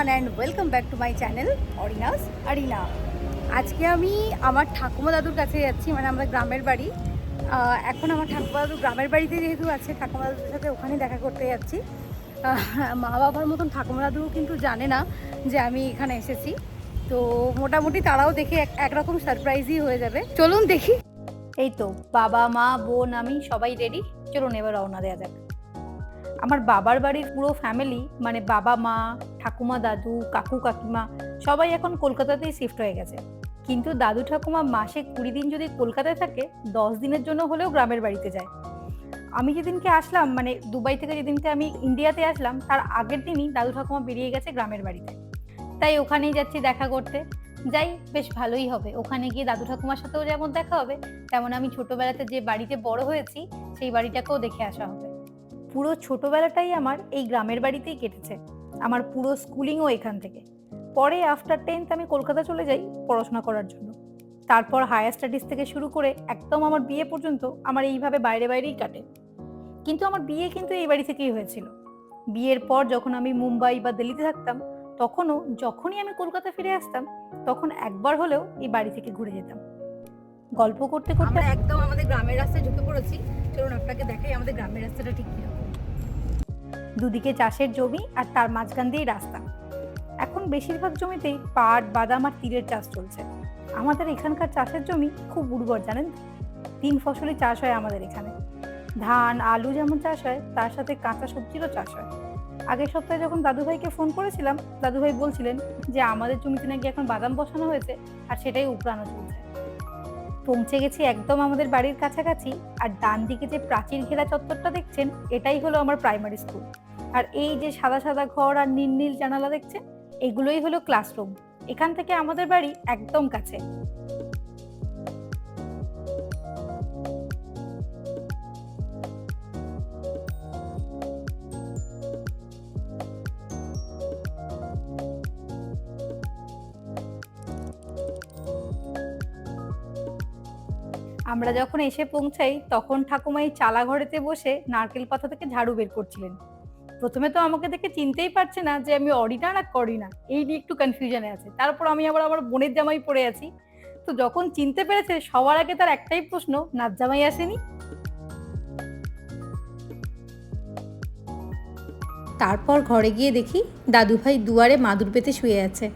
Everyone and welcome back to my channel অরিনাস Arina আজকে আমি আমার ঠাকুমা দাদুর কাছে যাচ্ছি মানে আমাদের গ্রামের বাড়ি। এখন আমার ঠাকুমা দাদু গ্রামের বাড়িতে যেহেতু আছে, ঠাকুমা দাদুর সাথে ওখানে দেখা করতে যাচ্ছি। মা বাবার মতন ঠাকুমা দাদু কিন্তু জানে না যে আমি এখানে এসেছি। তো মোটামুটি তারাও দেখে এক- একরকম সারপ্রাইজই হয়ে যাবে। চলুন দেখি। এই তো, বাবা, মা, বোন, আমি সবাই রেডি চলুন এবার রওনা দেওয়া যাক। আমার বাবার বাড়ির পুরো ফ্যামিলি মানে বাবা মা, ঠাকুমা দাদু, কাকু কাকিমা, সবাই এখন কলকাতাতেই শিফট হয়ে গেছে। কিন্তু দাদু ঠাকুমা মাসে কুড়ি দিন যদি কলকাতায় থাকে, দশ দিনের জন্য হলেও গ্রামের বাড়িতে যায়। আমি যেদিনকে আসলাম মানে দুবাই থেকে যেদিনকে আমি ইন্ডিয়াতে আসলাম, তার আগের দিনই দাদু ঠাকুমা বেরিয়ে গেছে গ্রামের বাড়িতে। তাই ওখানেই যাচ্ছি দেখা করতে। যাই, বেশ ভালোই হবে। ওখানে গিয়ে দাদু ঠাকুমার সাথেও যেমন দেখা হবে, তেমন আমি ছোটবেলাতে যে বাড়িতে বড় হয়েছি, সেই বাড়িটাকেও দেখে আসা হবে। পুরো ছোটবেলাটাই আমার এই গ্রামের বাড়িতেই কেটেছে। আমার পুরো স্কুলিংও এখান থেকে। পরে আফটার টেন্থ আমি কলকাতা চলে যাই পড়াশোনা করার জন্য। তারপর হায়ার স্টাডিজ থেকে শুরু করে একদম আমার বিয়ে পর্যন্ত আমার এইভাবে বাইরে বাইরেই কাটে। কিন্তু আমার বিয়ে কিন্তু এই বাড়ি থেকেই হয়েছিল। বিয়ের পর যখন আমি মুম্বাই বা দিল্লিতে থাকতাম, তখনও যখনই আমি কলকাতা ফিরে আসতাম, তখন একবার হলেও এই বাড়ি থেকে ঘুরে যেতাম। গল্প করতে করতে একদম আমাদের গ্রামের রাস্তায় ঢুকে পড়েছি। চলুন আপনাকে দেখাই আমাদের গ্রামের রাস্তাটা ঠিক কীরকম। দুদিকে চাষের জমি আর তার মাঝখান দিয়েই রাস্তা। এখন বেশিরভাগ জমিতেই পাট, বাদাম আর তীরের চাষ চলছে। আমাদের এখানকার চাষের জমি খুব উর্বর, জানেন? তিন ফসলি চাষ হয় আমাদের এখানে। ধান, আলু যেমন চাষ হয়, তার সাথে কাঁচা সবজিরও চাষ হয়। আগের সপ্তাহে যখন দাদুভাইকে ফোন করেছিলাম, দাদুভাই বলছিলেন যে, আমাদের জমিতে নাকি এখন বাদাম বসানো হয়েছে, আর সেটাই উপড়ানো চলছে। পৌঁছে গেছি একদম আমাদের বাড়ির কাছাকাছি, আর ডান দিকে যে প্রাচীর ঘেরা চত্বরটা দেখছেন, এটাই হলো আমার প্রাইমারি স্কুল আর এই যে সাদা সাদা ঘর আর নীল নীল জানালা দেখছেন, এগুলোই হলো ক্লাসরুম এখান থেকে আমাদের বাড়ি একদম কাছে। আমরা যখন এসে পৌঁছাই, তখন ঠাকুমা এই চালা ঘরেতে বসে নারকেল পাতা থেকে ঝাড়ু বের করছিলেন। প্রথমে তো আমাকে দেখে চিনতেই পারছে না যে আমি অরিনা না করিনা। এই নিয়ে একটু কনফিউশনে আছে। তারপর আমি আবার আমার বোনের জামাই পরে আছি। তো যখন চিনতে পেরেছে, সবার আগে তার একটাই প্রশ্ন নাচ জামাই আসেনি? তারপর ঘরে গিয়ে দেখি, দাদুভাই দুয়ারে মাদুর পেতে শুয়ে আছে।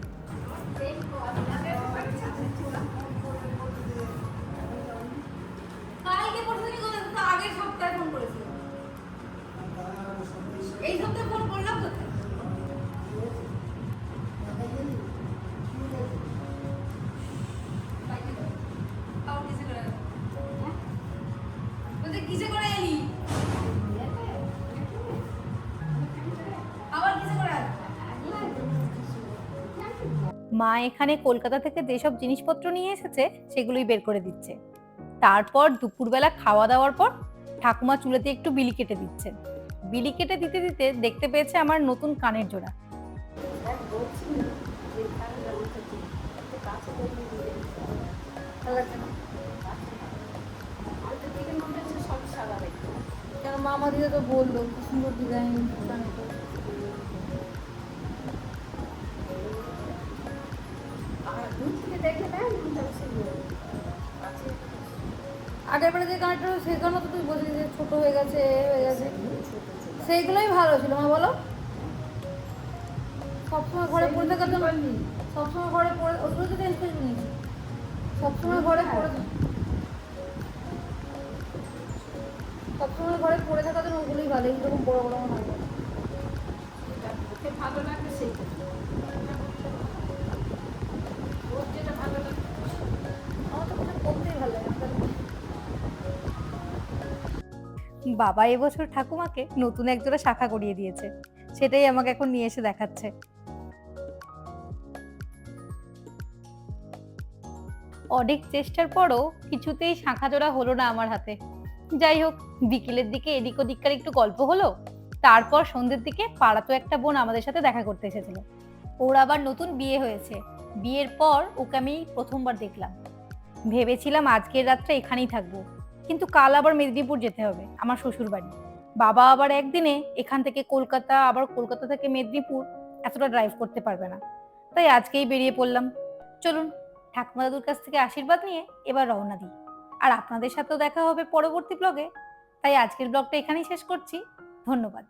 মা এখানে কলকাতা থেকে যেসব জিনিসপত্র নিয়ে এসেছে, সেগুলোই বের করে দিচ্ছে। তারপর দুপুরবেলা খাওয়া দাওয়ার পর ঠাকুমা চুলেতে একটু বিলি কেটে দিচ্ছে। বিলি কেটে দিতে দিতে দেখতে পেয়েছে আমার নতুন কানের জোড়া। মামা দিদা তো বলল, কি সুন্দর ডিজাইন আগের বারে যে কানেরটা সেখানে তো তুই বলছিস যে ছোট হয়ে গেছে এ হয়ে গেছে। সেইগুলোই ভালো ছিল মা বলো? সবসময় ঘরে পড়ে থাকার জন্য সবসময় ঘরে পড়ে ওগুলো তো চেঞ্জ করে নিয়েছি সবসময় ঘরে পড়ে সবসময় ঘরে পড়ে থাকার জন্য ওগুলোই ভালো এইরকম বড় বড় মনে হয় ভালো লাগবে সেইটা। বাবা এবছর ঠাকুমাকে নতুন একজোড়া শাখা করিয়ে দিয়েছে। সেটাই আমাকে এখন নিয়ে এসে দেখাচ্ছে। অনেক চেষ্টার পরও কিছুতেই শাখা জোড়া হলো না আমার হাতে। যাই হোক, বিকেলের দিকে এদিক ওদিককার একটু গল্প হলো, তারপর সন্ধ্যের দিকে পাড়াতো একটা বোন আমাদের সাথে দেখা করতে এসেছিল। ওর আবার নতুন বিয়ে হয়েছে। বিয়ের পর ওকে আমি প্রথমবার দেখলাম। ভেবেছিলাম আজকের রাতটা এখানেই থাকব। কিন্তু কাল আবার মেদিনীপুর যেতে হবে, আমার শ্বশুর বাড়ি বাবা আবার একদিনে এখান থেকে কলকাতা, আবার কলকাতা থেকে মেদিনীপুর এতটা ড্রাইভ করতে পারবে না। তাই আজকেই বেরিয়ে পড়লাম। চলুন, ঠাকুমা দাদুর কাছ থেকে আশীর্বাদ নিয়ে এবার রওনা দিই। আর আপনাদের সাথেও দেখা হবে পরবর্তী ব্লগে তাই আজকের ব্লগটা এখানেই শেষ করছি। ধন্যবাদ।